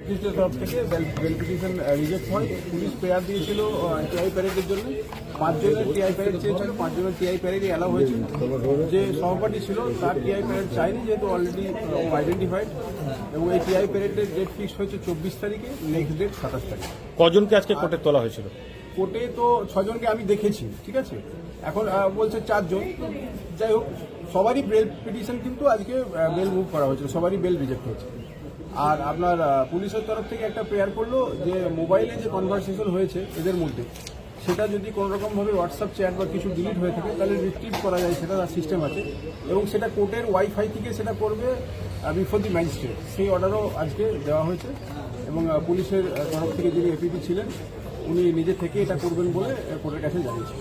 পুলিশের তরফ থেকে বেল পিটিশন রিজেক্ট হয়। পুলিশ প্রেয়ার দিয়েছিল টিআই প্যারেডের জন্য। পাঁচজনের টিআই প্যারেড চেয়েছিল পাঁচজনের টিআই প্যারেডই অ্যালাউ হয়েছিল। যে সহপাঠী ছিল তার টিআই প্যারেড চাইনি যেহেতু অলরেডি আইডেন্টিফাইড এবং এই টিআই প্যারেডের ডেট ফিক্স হয়েছে চব্বিশ তারিখে নেক্সট ডেট সাতাশ তারিখ। কজনকে আজকে কোর্টে তোলা হয়েছিল? কোর্টে তো ছজনকে আমি দেখেছি ঠিক আছে? এখন বলছে চারজন। যাই হোক সবারই বেল পিটিশন কিন্তু আজকে বেল মুভ করা হয়েছিল সবারই বেল রিজেক্ট হয়েছে। আর আপনার পুলিশের তরফ থেকে একটা প্রেয়ার করল যে মোবাইলে যে কনভারসেশন হয়েছে এদের মধ্যে, সেটা যদি কোনো রকমভাবে হোয়াটসঅ্যাপ চ্যাট বা কিছু ডিলিট হয়ে থাকে, তাহলে রিট্রিভ করা যায়, সেটা তার সিস্টেম আছে। এবং সেটা কোর্টের ওয়াইফাই থেকে সেটা করবে বিফোর দি ম্যাজিস্ট্রেট সেই অর্ডারও আজকে দেওয়া হয়েছে। এবং পুলিশের তরফ থেকে যিনি এপিপি ছিলেন, উনি নিজে থেকে এটা করবেন বলে কোর্টের কাছে জানিয়েছেন।